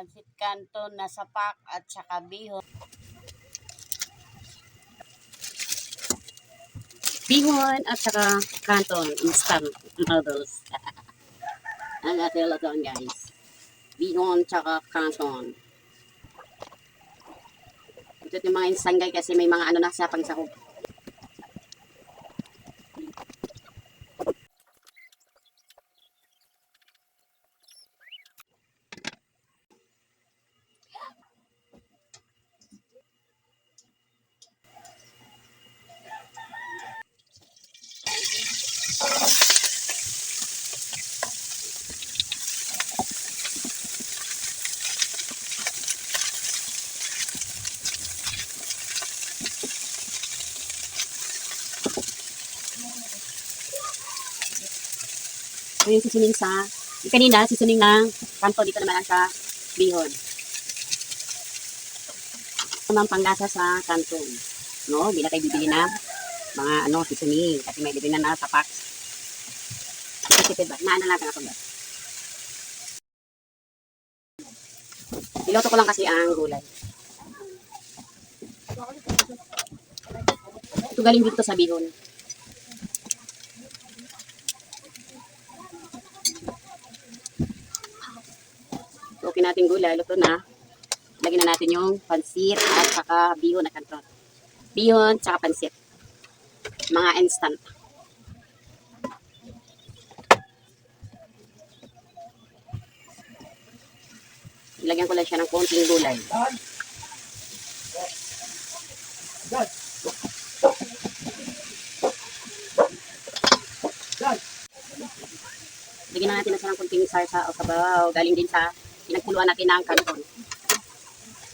Pansit Canton na sapak at saka bihon. Bihon at saka canton instant noodles. Ang ating lutuan guys. Bihon tsaka canton. Ito yung mga instant guys kasi may mga ano na sa pangsahog. Ito yung sisuning sa, yung kanina, sisuning ng kanto dito naman sa bihon. Ito naman panglasa sa kanton. No, hindi na tayo bibili na mga ano, sisuning. Kasi may bibili na na tapak. Tipid ba? Naano natin ako ba? Niloto ko lang kasi ang gulay. Ito galing dito sa bihon. Okay natin gulay, luto na. Lagyan na natin yung pansit at saka bihon at kanton. Bihon at saka pansit. Mga instant. Lagyan ko lang siya ng konting gulay. Lagyan na natin na siya ng konting sarsa o sabaw. Galing din sa pinagkuluan natin ng kanton.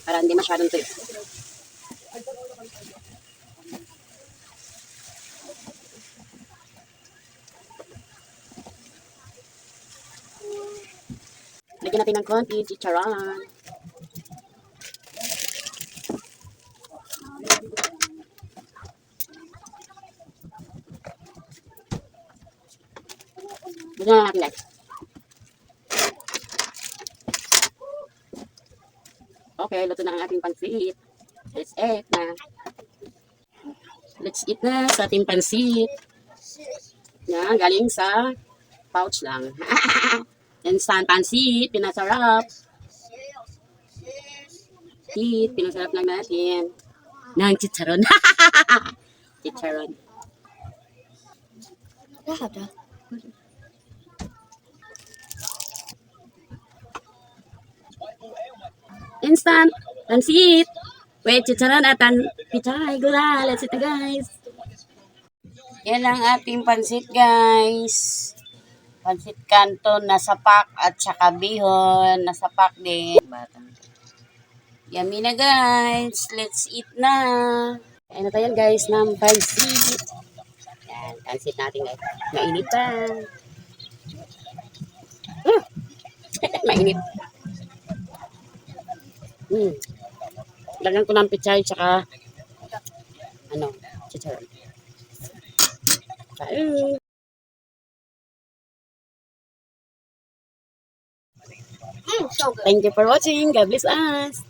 Para hindi masyadong tuyo. Lagyan natin ng konti chicharon. Lagyan na natin guys. Okay, luto na ang ating pansit. Let's eat na. Let's eat na sa ating pansit. Yan, galing sa pouch lang. Instant pansit, pinasarap. Eat, pinasarap lang natin. Ng chicharon. chicharon. Instant pansit. Wait, chicharon at an pichay gula. Let's eat na guys. Yan ang ating pansit guys. Pansit canton na sapak at saka bihon na sapak din. Yummy na guys. Let's eat na. Ano tayo guys ng pansit. Yan, pansit natin guys. Mainit pa. Mm. Mainit. Hmm. Lagyan ko ng pichay tsaka ano, chicharon. Kain. Mm, so good. Thank you for watching. God bless us.